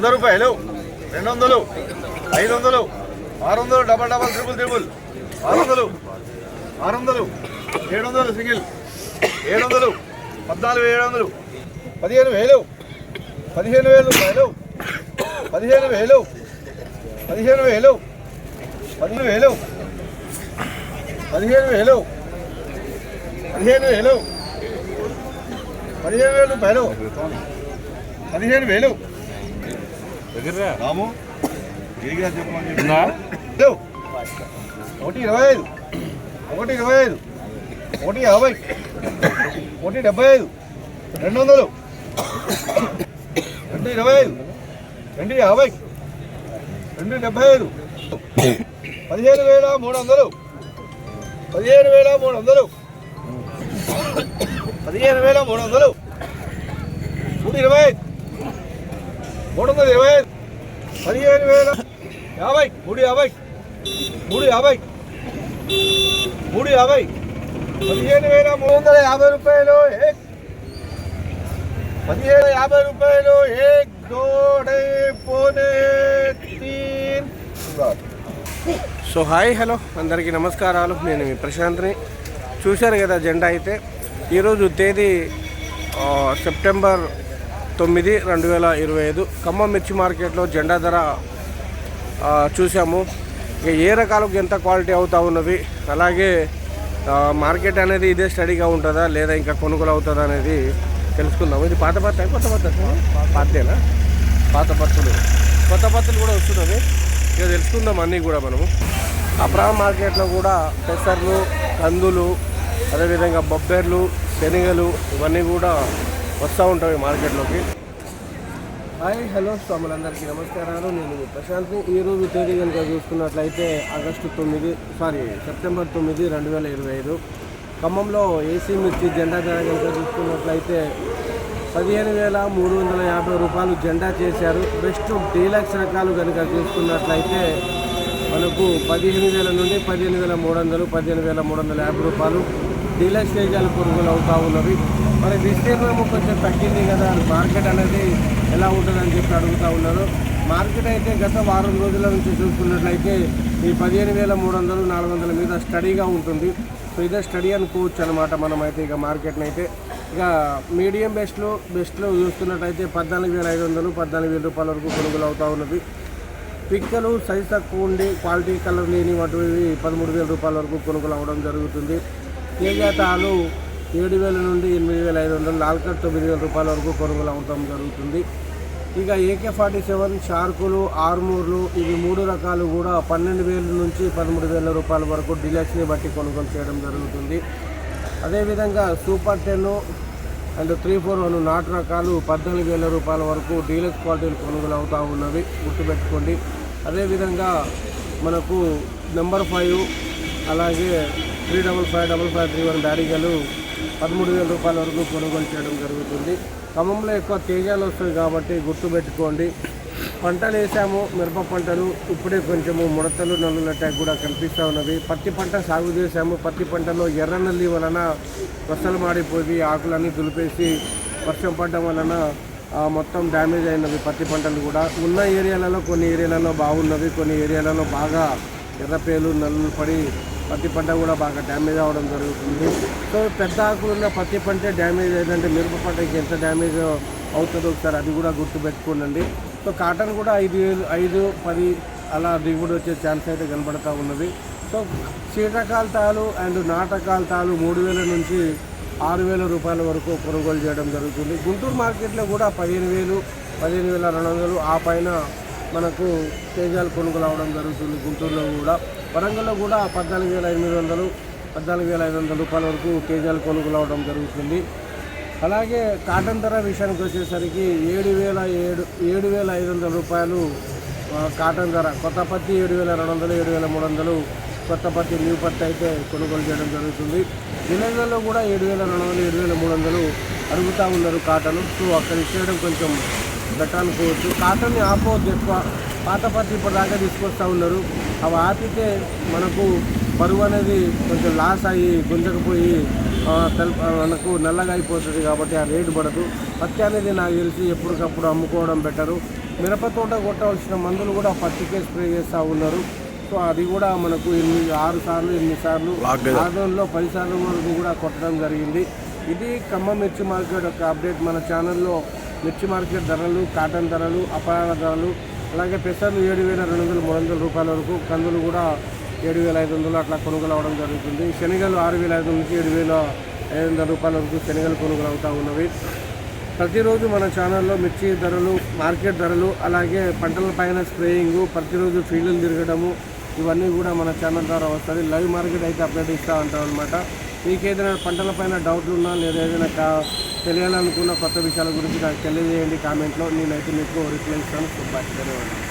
వంద రూపాయలు రెండు వందలు ఐదు వందలు ఆరు వందలు డబల్ డబల్ ట్రిపుల్ ట్రిపుల్ ఆరు వందలు ఆరు వందలు ఏడు వందలు సింగిల్ ఏడు వందలు పద్నాలుగు ఏడు వందలు పదిహేను వేలు పదిహేను వేలు రూపాయలు పదిహేను వేలు పదిహేను వేలు పదిహేను వేలు పదిహేను వేలు పదిహేను వేలు పదిహేను వేలు రూపాయలు పదిహేను వేలు రాము. ఒకటి ఇరవై ఐదు. ఒకటి ఇరవై ఐదు. ఒకటి యాభై. ఒకటి డెబ్బై ఐదు. రెండు వందలు. రెండు ఇరవై ఐదు. రెండు యాభై. రెండు డెబ్బై ఐదు. పదిహేను వేల మూడు వందలు. పదిహేను వేల మూడు వందలు. పదిహేను వేల మూడు వందలు. మూడు ఇరవై ఐదు. మూడు వందల ఇరవై ఐదు పదిహేను వేల యాభై మూడు యాభై మూడు యాభై మూడు యాభై పదిహేను వేల మూడు వందల యాభై రూపాయలు పదిహేను యాభై రూపాయలు ఏక్ పోనే తీన్. So hi hello. అందరికీ నమస్కారాలు. నేను మీ ప్రశాంత్ని. చూశారు కదా జెండా అయితే. ఈరోజు తేదీ సెప్టెంబర్ తొమ్మిది రెండు వేల ఇరవై ఐదు ఖమ్మం మిర్చి మార్కెట్లో జెండా ధర చూసాము ఇక ఏ రకాలకు ఎంత క్వాలిటీ అవుతా ఉన్నవి అలాగే మార్కెట్ అనేది ఇదే స్టడీగా ఉంటుందా లేదా ఇంకా కొనుగోలు అవుతుందా అనేది తెలుసుకుందాము. ఇది పాత పత్త కొత్త పత్త పాతేనా? పాత పత్తులు. కొత్త పత్తులు కూడా వస్తున్నవి. ఇక తెలుసుకుందాం అన్నీ కూడా మనము. అప్రా మార్కెట్లో కూడా పెసర్లు కందులు అదేవిధంగా బొబ్బెర్లు శనగలు ఇవన్నీ కూడా వస్తూ ఉంటాయి మార్కెట్లోకి. హాయ్ హలో స్వాములందరికీ నమస్కారాలు. నేను ప్రశాంత్ని ఈరోజు తేదీ కనుక చూసుకున్నట్లయితే ఆగస్టు తొమ్మిది సారీ సెప్టెంబర్ తొమ్మిది రెండు వేల ఇరవై ఐదు. ఖమ్మంలో ఏసీ మిర్చి జెండా ధర కనుక చూసుకున్నట్లయితే పదిహేను వేల మూడు వందల యాభై రూపాయలు జెండా చేశారు. బెస్ట్ డీలక్స్ రకాలు కనుక చూసుకున్నట్లయితే మనకు పదిహేను వేల నుండి పదిహేను వేల మూడు వందలు పదిహేను వేల మూడు వందల యాభై రూపాయలు డీలక్స్ తేజాలు కొనుగోలు అవుతూ ఉన్నవి. మరి విస్తీర్ణము కొంచెం తగ్గింది కదా మార్కెట్ అనేది ఎలా ఉంటుందని చెప్పి అడుగుతూ ఉన్నారు. మార్కెట్ అయితే గత వారం రోజుల నుంచి చూసుకున్నట్లయితే ఈ పదిహేను వేల మూడు వందలు నాలుగు వందల మీద స్టడీగా ఉంటుంది. సో ఇదే స్టడీ అనుకోవచ్చు అనమాట మనమైతే ఇక మార్కెట్ని అయితే. ఇక మీడియం బెస్ట్లో బెస్ట్లో చూసుకున్నట్టయితే పద్నాలుగు వేల ఐదు వందలు పద్నాలుగు వేల రూపాయల వరకు కొనుగోలు అవుతూ ఉన్నది. పిక్కలు సైజ్ తక్కువ ఉండి క్వాలిటీ కలర్ లేని వంటివి పదమూడు వేల రూపాయల వరకు కొనుగోలు అవ్వడం జరుగుతుంది. తేజాతాలు ఏడు వేల నుండి ఎనిమిది వేల ఐదు వందలు నాలుగు తొమ్మిది వేల రూపాయల వరకు కొనుగోలు అవ్వడం జరుగుతుంది. ఇక ఏకే ఫార్టీ సెవెన్ షార్కులు ఆర్మూర్లు ఇవి మూడు రకాలు కూడా పన్నెండు వేల నుంచి పదమూడు వేల రూపాయల వరకు డిలక్స్ని బట్టి కొనుగోలు చేయడం జరుగుతుంది. అదేవిధంగా super ten and three four one నాటు రకాలు పద్నాలుగు వేల రూపాయల వరకు డీలక్స్ క్వాలిటీలు కొనుగోలు అవుతూ ఉన్నవి. గుర్తుపెట్టుకోండి. అదేవిధంగా మనకు నెంబర్ ఫైవ్ అలాగే three double five double five three one బ్యారిగలు పదమూడు వేల రూపాయల వరకు కొనుగోలు చేయడం జరుగుతుంది. ఖమ్మంలో ఎక్కువ తేజాలు వస్తాయి కాబట్టి గుర్తుపెట్టుకోండి. పంటలు వేసాము మిరప పంటలు ఇప్పుడే కొంచెము ముడతలు నల్లుల అటాక్ కూడా కనిపిస్తూ ఉన్నవి. పత్తి పంట సాగు చేసాము పత్తి పంటలో ఎర్ర నల్లి వలన వసలు మాడిపోయి ఆకులన్నీ దులిపేసి వర్షం పడడం వలన మొత్తం డ్యామేజ్ అయినవి పత్తి పంటలు కూడా. ఉన్న ఏరియాలలో కొన్ని ఏరియాలలో బాగున్నవి కొన్ని ఏరియాలలో బాగా ఎర్రపేలు నల్లులు పడి పత్తి పంట కూడా బాగా డ్యామేజ్ అవ్వడం జరుగుతుంది. సో పెద్ద ఆకులు ఉన్న పత్తి పంట డ్యామేజ్ అయిందంటే మిరప పంటకి ఎంత డ్యామేజ్ అవుతుందో ఒకసారి అది కూడా గుర్తుపెట్టుకోండి. సో కాటన్ కూడా ఐదు వేలు ఐదు పది అలా దిగుబడి వచ్చే ఛాన్స్ అయితే కనబడతా ఉన్నది. సో శీతకాల తాలు అండ్ నాటకాల తాలు మూడు వేల నుంచి ఆరు వేల రూపాయల వరకు కొనుగోలు చేయడం జరుగుతుంది. గుంటూరు మార్కెట్లో కూడా పదిహేను వేలు పదిహేను వేల రెండు వందలు ఆ పైన మనకు తేజాలు కొనుగోలు అవడం జరుగుతుంది గుంటూరులో కూడా. వరంగల్లో కూడా పద్నాలుగు వేల ఎనిమిది వందలు పద్నాలుగు వేల ఐదు వందల రూపాయల వరకు తేజాలు కొనుగోలు అవడం జరుగుతుంది. అలాగే కాటన్ ధర విషయానికి వచ్చేసరికి ఏడు వేల ఏడు ఏడు వేల ఐదు వందల రూపాయలు కాటన్ ధర. కొత్త పత్తి ఏడు వేల రెండు వందలు ఏడు వేల మూడు వందలు. కొత్త పత్తి న్యూ పత్తి అయితే కొనుగోలు చేయడం జరుగుతుంది. విలేజ్లలో కూడా ఏడు వేల రెండు వందలు ఏడు వేల మూడు వందలు అడుగుతూ ఉన్నారు కాటన్. సో అక్కడ ఇచ్చేయడం కొంచెం బెటర్ అనుకోవచ్చు కాటన్ని ఆపోవద్దు ఎక్కువ. పాత పత్తి ఇప్పటిదాకా తీసుకొస్తూ ఉన్నారు. అవి ఆపితే మనకు బరువు అనేది కొంచెం లాస్ అయ్యి గుంజకపోయి మనకు నల్లగా అయిపోతుంది కాబట్టి ఆ రేటు పడదు. పత్తి అనేది నాకు తెలిసి ఎప్పటికప్పుడు అమ్ముకోవడం బెటరు. మిరప తోట కొట్టవలసిన మందులు కూడా పత్తికే స్ప్రే చేస్తూ ఉన్నారు. సో అది కూడా మనకు ఎనిమిది ఆరు సార్లు ఎనిమిది సార్లు ఆదంలో పది సార్లు వరకు కూడా కొట్టడం జరిగింది. ఇది ఖమ్మం మిర్చి మార్కెట్ యొక్క అప్డేట్ మన ఛానల్లో మిర్చి మార్కెట్ ధరలు కాటన్ ధరలు అపరాల ధరలు అలాగే పెసర్లు ఏడు వేల రెండు వందలు మూడు వందల రూపాయల వరకు కందులు కూడా ఏడు వేల ఐదు వందలు అట్లా కొనుగోలు అవ్వడం జరుగుతుంది. శనగలు ఆరు వేల ఐదు నుంచి ఏడు వేల ఐదు వందల రూపాయల వరకు శనగలు కొనుగోలు అవుతూ ఉన్నవి. ప్రతిరోజు మన ఛానల్లో మిర్చి ధరలు మార్కెట్ ధరలు అలాగే పంటల పైన స్ప్రేయింగు ప్రతిరోజు ఫీల్డ్లు తిరగడము ఇవన్నీ కూడా మన ఛానల్ ద్వారా వస్తుంది. లైవ్ మార్కెట్ అయితే అప్డేట్ ఇస్తూ ఉంటాం అనమాట మీకు ఏదైనా పంటల పైన డౌట్లు ఉన్నా లేదా ఏదైనా కా తెలియాలనుకున్న కొత్త విషయాల గురించి నాకు తెలియజేయండి కామెంట్లో. నేనైతే మీకు రిప్లై ఇస్తాను. శుభాష్ ధన్యవాదాలు.